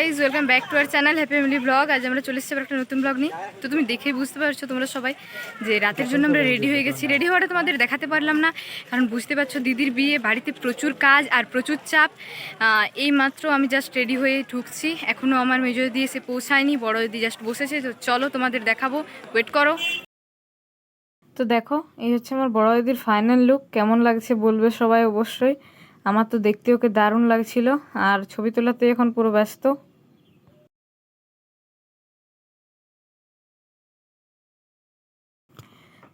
Guys welcome back to our channel happy family vlog আজ আমরা চলে এসেছি একটা নতুন ব্লগ নিয়ে। তো তুমি দেখেই বুঝতে পারছ তোমরা সবাই যে রাতের জন্য আমরা রেডি হয়ে গেছি। রেডি হওয়াটা তোমাদের দেখাতে পারলাম না, কারণ বুঝতে পারছ দিদির বিয়ে, বাড়িতে প্রচুর কাজ আর প্রচুর চাপ। এই মাত্র আমি জাস্ট রেডি হয়ে ঢুকছি। এখনও আমার মেজো দিদি এসে পৌঁছায়নি, বড় দিদি জাস্ট বসেছে। তো চলো তোমাদের দেখাবো। ওয়েট করো। তো দেখো, এই হচ্ছে আমার বড় দিদির ফাইনাল লুক কেমন লাগছে বলবে সবাই অবশ্যই। আমার তো দেখতে ওকে দারুণ লাগছিল। আর ছবি তোলাতে এখন পুরো ব্যস্ত।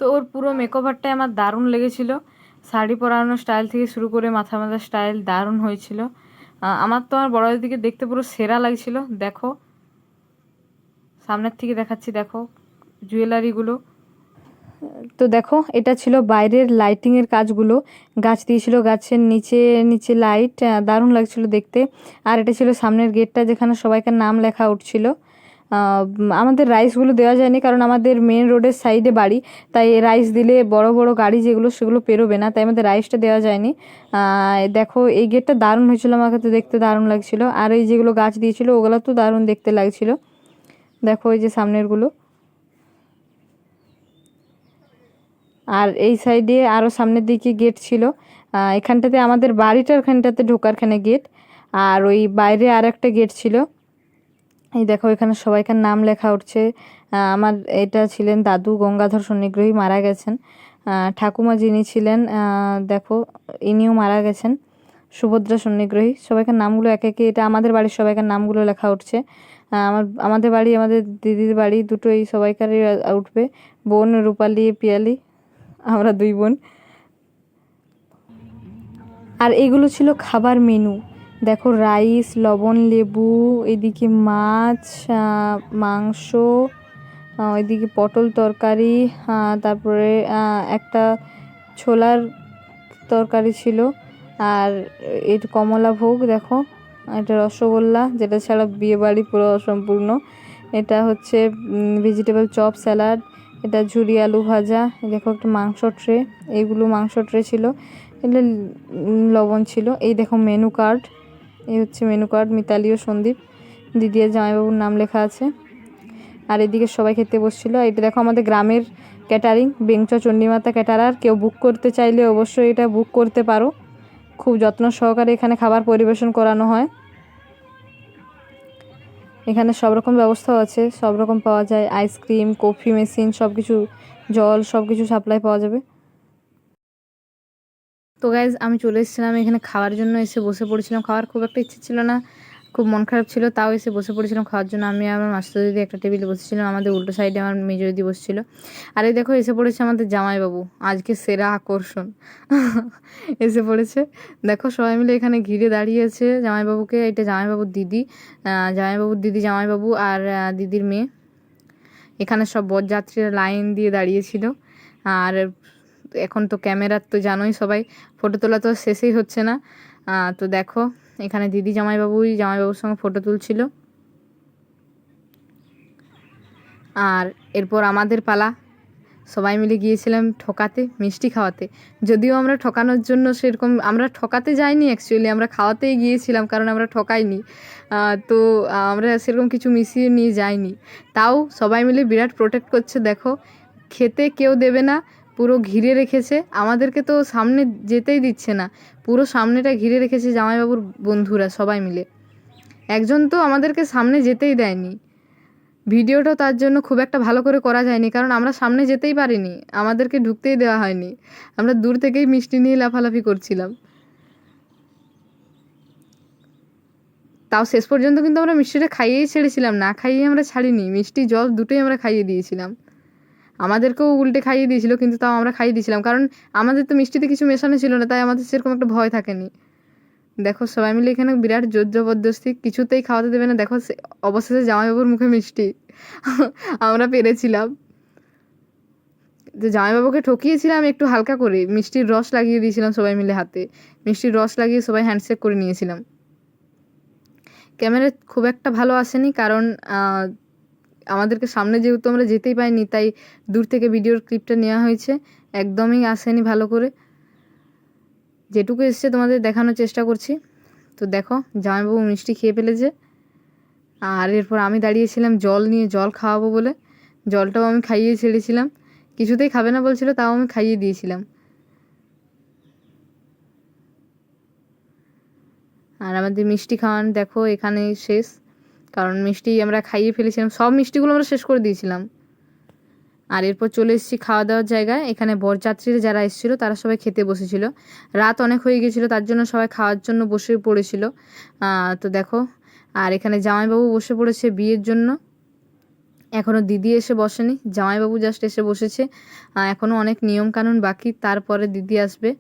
তো ওর পুরো মেকওভারটাই আমার দারুণ লেগেছিল। শাড়ি পরানোর স্টাইল থেকে শুরু করে মাথা মাথা স্টাইল দারুণ হয়েছিল। আমার তো আমার বড় দিদিকে দেখতে পুরো সেরা লাগছিল। দেখো, সামনের থেকে দেখাচ্ছি, দেখো জুয়েলারিগুলো তো দেখো, এটা ছিল বাইরের লাইটিংয়ের কাজগুলো। গাছ দিয়েছিল গাছের নিচে নিচে লাইট দারুণ লাগছিল দেখতে। আর এটা ছিল সামনের গেটটা যেখানে সবাইকার নাম লেখা উঠছিল। আমাদের রাইসগুলো দেওয়া যায়নি কারণ আমাদের মেন রোডের সাইডে বাড়ি। তাই রাইস দিলে বড় বড় গাড়ি যেগুলো, সেগুলো পেরোবে না। তাই আমাদের রাইসটা দেওয়া যায়নি। দেখো, এই গেটটা দারুণ হয়েছিল আমাকে তো দেখতে দারুণ লাগছিল। আর এই যেগুলো গাছ দিয়েছিল, ওগুলো তো দারুণ দেখতে লাগছিল। দেখো এই যে সামনেরগুলো। আর এই সাইডে আরও সামনের দিকে গেট ছিল। এখানটাতে আমাদের বাড়িটার ওখানটাতে ঢোকারখানে গেট আর ওই বাইরে আর একটা গেট ছিল। এই দেখো, এখানে সবাইকার নাম লেখা উঠছে। আমার এটা ছিলেন দাদু গঙ্গাধর সন্নিগ্রহী, মারা গেছেন। ঠাকুমা যিনি ছিলেন দেখো, ইনিও মারা গেছেন। সুভদ্রা সন্নিগ্রহী, সবাইকার নামগুলো একে একে। এটা আমাদের বাড়ির সবাইকার নামগুলো লেখা উঠছে। আমার, আমাদের বাড়ি, আমাদের দিদির বাড়ি দুটোই সবাইকারই উঠবে। বোন রূপালি, পিয়ালি, আমরা দুই বোন। আর এগুলো ছিল খাবার মেনু। দেখো রাইস লবণ লেবু এদিকে মাছ মাংস এদিকে পটল তরকারি তারপরে একটা ছোলার তরকারি ছিল। আর এর কমলা ভোগ দেখো এটা রসগোল্লা যেটা ছাড়া বিয়ে বাড়ি পুরো অসম্পূর্ণ এটা হচ্ছে ভেজিটেবল চপ স্যালাড এটা ঝুরি আলু ভাজা দেখো একটা মাংস ট্রে এইগুলো মাংস ট্রে ছিল। উম, লবণ ছিল। এই দেখো মেনু কার্ড এই হচ্ছে মেনু কার্ড মিতালি ও সন্দীপ দিদি আর জামাইবাবুর নাম লেখা আছে। আর এদিকে সবাই খেতে বসছিল। এটা দেখো আমাদের গ্রামের ক্যাটারিং বেংচা চণ্ডীমাতা ক্যাটারার কেউ বুক করতে চাইলে অবশ্যই এটা বুক করতে পারো। খুব যত্ন সহকারে এখানে খাবার পরিবেশন করানো হয়। এখানে সব রকম ব্যবস্থাও আছে। সব রকম পাওয়া যায়। আইসক্রিম কফি মেশিন সব কিছু জল সব কিছু সাপ্লাই পাওয়া যাবে। তো গাইজ আমি চলে এসেছিলাম এখানে খাওয়ার জন্য, এসে বসে পড়েছিলাম। খাওয়ার খুব একটা ইচ্ছে ছিল না, খুব মন খারাপ ছিল, তাও এসে বসে পড়েছিলাম খাওয়ার জন্য। আমি আমার মাস্টার দিদি একটা টেবিলে বসেছিলাম, আমাদের উল্টো সাইডে আমার মেজো দিদি বসেছিল। আর এই দেখো, এসে পড়েছে আমাদের জামাইবাবু, আজকে সেরা আকর্ষণ। এসে পড়েছে। দেখো, সবাই মিলে এখানে ঘিরে দাঁড়িয়েছে জামাইবাবুকে। এটা জামাইবাবুর দিদি জামাইবাবুর দিদি জামাইবাবু আর দিদির মেয়ে। এখানে সব বরযাত্রীরা লাইন দিয়ে দাঁড়িয়েছিল। আর এখন তো ক্যামেরার তো জানোই সবাই ফটো তোলা তো শেষেই হচ্ছে না। তো দেখো, এখানে দিদি জামাইবাবুই জামাইবাবুর সঙ্গে ফটো তুলছিল। আর এরপর আমাদের পালা। সবাই মিলে গিয়েছিলাম ঠকাতে, মিষ্টি খাওয়াতে। যদিও আমরা ঠকানোর জন্য সেরকম, আমরা ঠকাতে যাইনি অ্যাকচুয়ালি আমরা খাওয়াতেই গিয়েছিলাম কারণ আমরা ঠকাইনি। তো আমরা সেরকম কিছু মিশিয়ে নিয়ে যাইনি। তাও সবাই মিলে বিরাট প্রোটেক্ট করছে, দেখো। খেতে কেউ দেবে না পুরো ঘিরে রেখেছে। আমাদেরকে তো সামনে যেতেই দিচ্ছে না। পুরো সামনেটা ঘিরে রেখেছে জামাইবাবুর বন্ধুরা সবাই মিলে। একজন তো আমাদেরকে সামনে যেতেই দেয়নি। ভিডিওটাও তার জন্য খুব একটা ভালো করে করা যায়নি, কারণ আমরা সামনে যেতেই পারিনি। আমাদেরকে ঢুকতেই দেওয়া হয়নি। আমরা দূর থেকেই মিষ্টি নিয়ে লাফালাফি করছিলাম। তাও শেষ পর্যন্ত কিন্তু আমরা মিষ্টিটা খাইয়েই ছেড়েছিলাম। না খাইয়ে আমরা ছাড়িনি। মিষ্টি জল দুটোই আমরা খাইয়ে দিয়েছিলাম। আমাদেরকেও উল্টে খাইয়ে দিয়েছিল, কিন্তু তাও আমরা খাইয়ে দিয়েছিলাম। কারণ আমাদের তো মিষ্টিতে কিছু মেশানো ছিল না, তাই আমাদের সেরকম একটা ভয় থাকেনি। দেখো, সবাই মিলে এখানে বিরাট জোর জবরদস্তি, কিছুতেই খাওয়াতে দেবে না। দেখো অবশেষে জামাইবাবুর মুখে মিষ্টি। আমরা পেরেছিলাম। তো জামাইবাবুকে ঠকিয়েছিলাম, একটু হালকা করে মিষ্টির রস লাগিয়ে দিয়েছিলাম সবাই মিলে হাতে। মিষ্টির রস লাগিয়ে সবাই হ্যান্ডশেক করে নিয়েছিলাম। ক্যামেরা খুব একটা ভালো আসেনি, কারণ আমাদেরকে সামনে যেহেতু আমরা যেতেই পাইনি তাই দূর থেকে ভিডিওর ক্লিপটা নেওয়া হয়েছে। একদমই আসেনি ভালো করে। যেটুকু এসছে তোমাদের দেখানোর চেষ্টা করছি। তো দেখো, জামাইবাবু মিষ্টি খেয়ে ফেলেছে। আর এরপর আমি দাঁড়িয়েছিলাম জল নিয়ে, জল খাওয়াবো বলে। জলটাও আমি খাইয়ে ছেড়েছিলাম। কিছুতেই খাবে না বলছিল, তাও আমি খাইয়ে দিয়েছিলাম। আর আমাদের মিষ্টি খাওয়ান দেখো এখানে শেষ। কারণ মিষ্টি আমরা খাইয়ে ফেলেছিলাম। সব মিষ্টিগুলো আমরা শেষ করে দিয়েছিলাম। আর এরপর চলে এসেছি খাওয়া দাওয়ার জায়গায়। এখানে বরযাত্রীরা যারা এসেছিল, তারা সবাই খেতে বসেছিল। রাত অনেক হয়ে গেছিল, তার জন্য সবাই খাওয়ার জন্য বসে পড়েছিল। তো দেখো, আর এখানে জামাইবাবু বসে পড়েছে বিয়ের জন্য। এখনও দিদি এসে বসেনি, জামাইবাবু জাস্ট এসে বসেছে। এখনও অনেক নিয়মকানুন বাকি, তারপরে দিদি আসবে।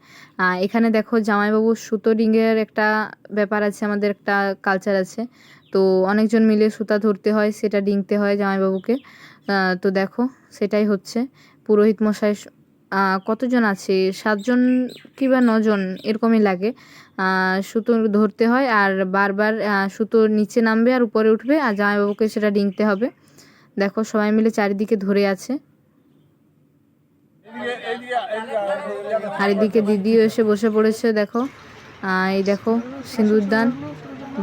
এখানে দেখো জামাইবাবু সুতো রিংয়ের একটা ব্যাপার আছে, আমাদের একটা কালচার আছে। তো অনেকজন মিলে সুতা ধরতে হয়, সেটা ডিংতে হয় জামাইবাবুকে। তো দেখো, সেটাই হচ্ছে। পুরোহিত মশাই কতজন আছে? সাতজন কিংবা নজন, এরকমই লাগে। সুতো ধরতে হয় আর বারবার সুতো নিচে নামবে আর উপরে উঠবে আর জামাইবাবুকে সেটা ডিঙতে হবে। দেখো, সবাই মিলে চারিদিকে ধরে আছে। আর এদিকে দিদিও এসে বসে পড়েছে, দেখো। এই দেখো, সিঁদুরদান।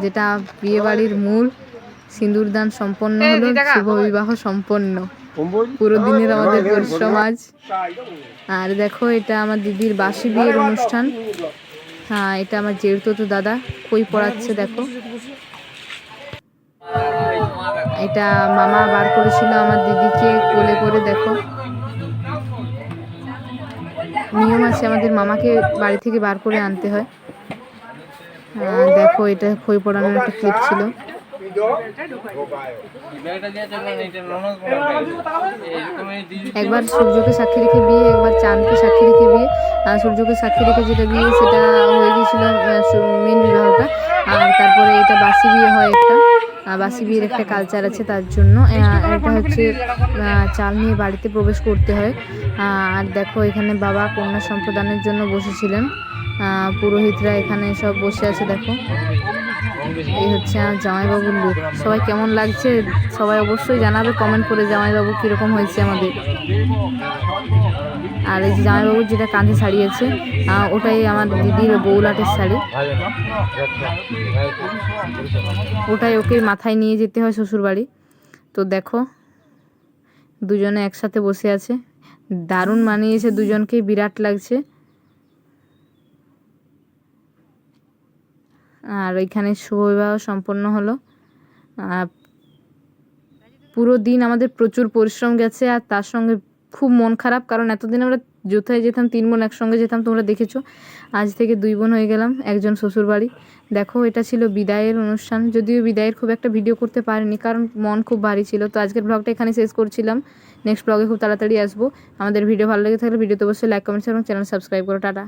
যেটা বিয়ে বাড়ির মূল সিঁদুরদান সম্পন্ন হলো শুভ বিবাহ সম্পন্ন। পুরো দিনের আমাদের পরিশ্রম আজ আর দেখো এটা আমার দিদির বাসি বিয়ের অনুষ্ঠান। হ্যাঁ এটা আমার জেঠতো তো দাদা কই পড়াচ্ছে দেখো। এটা মামা বার করেছিল আমার দিদিকে কোলে করে দেখো। নিয়ম আছে আমাদের মামাকে বাড়ি থেকে বার করে আনতে হয়। দেখো এটা খই পড়ানোর একটা ক্লিপ ছিল। একবার সূর্যকে সাক্ষী রেখে বিয়ে, একবার চাঁদকে সাক্ষী রেখে বিয়ে। আর সূর্যকে সাক্ষী রেখে যেটা বিয়ে, সেটা হয়ে গিয়েছিল মেন বিবাহটা। আর তারপরে এটা বাসি বিয়ে হয় একটা। বাসি বিয়ের একটা কালচার আছে তার জন্য। এটা হচ্ছে চাল নিয়ে বাড়িতে প্রবেশ করতে হয়। আর দেখো এখানে বাবা কন্যা সম্প্রদানের জন্য বসেছিলেন। পুরোহিতরা এখানে সব বসে আছে, দেখো। এই হচ্ছে আমার জামাইবাবুর লুক সবাই কেমন লাগছে? সবাই অবশ্যই জানাবে কমেন্ট করে জামাইবাবু কীরকম হয়েছে আমাদের। আর এই যে জামাইবাবুর যেটা কাঁধে শাড়ি আছে ওটাই আমার দিদির বৌলাটের শাড়ি। ওটাই ওকে মাথায় নিয়ে যেতে হয় শ্বশুরবাড়ি। তো দেখো, দুজনে একসাথে বসে আছে। দারুণ মানিয়েছে, দুজনকেই বিরাট লাগছে। আর এখানে শুভ বিবাহ সম্পন্ন হলো। পুরো দিন আমাদের প্রচুর পরিশ্রম গেছে আর তার সঙ্গে খুব মন খারাপ, কারণ এতদিন আমরা যোথায় যেতাম, তিন বোন একসঙ্গে যেতাম, তোমরা দেখেছ। আজ থেকে দুই বোন হয়ে গেলাম, একজন শ্বশুর বাড়ি দেখো, এটা ছিল বিদায়ের অনুষ্ঠান। যদিও বিদায়ের খুব একটা ভিডিও করতে পারিনি, কারণ মন খুব ভারী ছিল। তো আজকের ব্লগটা এখানে শেষ করছিলাম। নেক্সট ব্লগে খুব তাড়াতাড়ি আসব। আমাদের ভিডিও ভালো লেগে থাকলে ভিডিওতে অবশ্যই লাইক কমেন্টস এবং চ্যানেল সাবস্ক্রাইব করো। টাটা।